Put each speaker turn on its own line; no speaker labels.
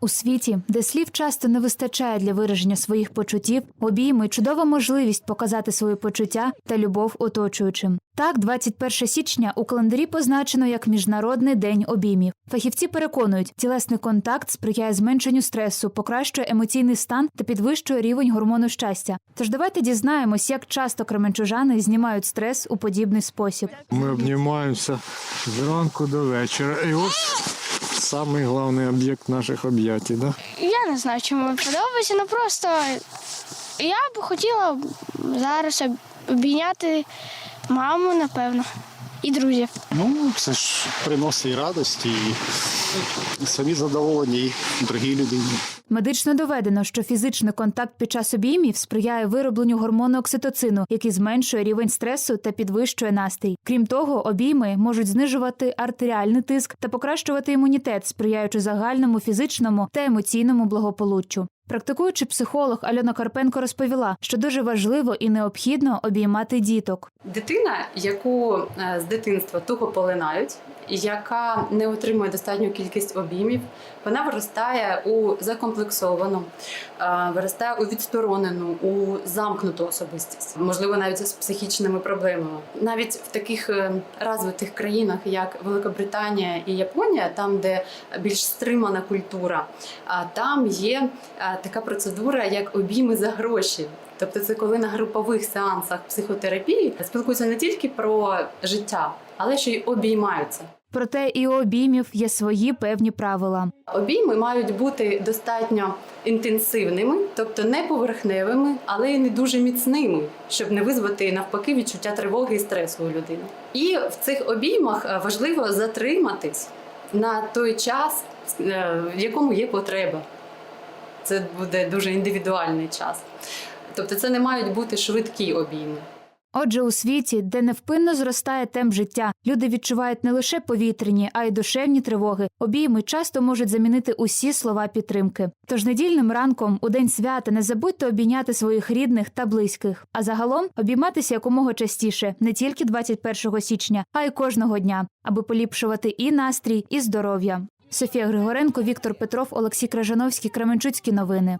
У світі, де слів часто не вистачає для вираження своїх почуттів, обійми чудова можливість показати свої почуття та любов оточуючим. Так, 21 січня у календарі позначено як Міжнародний день обіймів. Фахівці переконують, тілесний контакт сприяє зменшенню стресу, покращує емоційний стан та підвищує рівень гормону щастя. Тож давайте дізнаємось, як часто кременчужани знімають стрес у подібний спосіб.
Ми обнімаємося зранку до вечора. І ось самий головний об'єкт наших об'ятій, Да?
Я не знаю, чому подобається, ну просто я б хотіла зараз обійняти маму, напевно, і друзів.
Ну, це ж приносить і радість, і самі задоволені, і другій людині.
Медично доведено, що фізичний контакт під час обіймів сприяє виробленню гормону окситоцину, який зменшує рівень стресу та підвищує настрій. Крім того, обійми можуть знижувати артеріальний тиск та покращувати імунітет, сприяючи загальному фізичному та емоційному благополуччю. Практикуючи психолог Альона Карпенко розповіла, що дуже важливо і необхідно обіймати діток.
Дитина, яку е, з дитинства туго полинають, яка не отримує достатню кількість обіймів, вона виростає у закомплексовану, е, виростає у відсторонену, у замкнуту особистість, можливо, навіть з психічними проблемами. Навіть в таких е, розвитих країнах, як Великобританія і Японія, там, де більш стримана культура, там є така процедура, як обійми за гроші. Тобто, це коли на групових сеансах психотерапії спілкуються не тільки про життя, але ще й обіймаються.
Проте і у обіймів є свої певні правила.
Обійми мають бути достатньо інтенсивними, тобто не поверхневими, але й не дуже міцними, щоб не визвати навпаки відчуття тривоги і стресу у людини. І в цих обіймах е, важливо затриматись на той час, е, в якому є потреба. Це буде дуже індивідуальний час. Тобто, це не мають бути швидкі обійми.
Отже, у світі, де невпинно зростає темп життя, люди відчувають не лише повітряні, а й душевні тривоги. Обійми часто можуть замінити усі слова підтримки. Тож недільним ранком, у день свята, не забудьте обійняти своїх рідних та близьких. А загалом обійматися якомога частіше, не тільки 21 січня, а й кожного дня, аби поліпшувати і настрій, і здоров'я. Софія Григоренко, Віктор Петров, Олексій Крижановський, Кременчуцькі новини.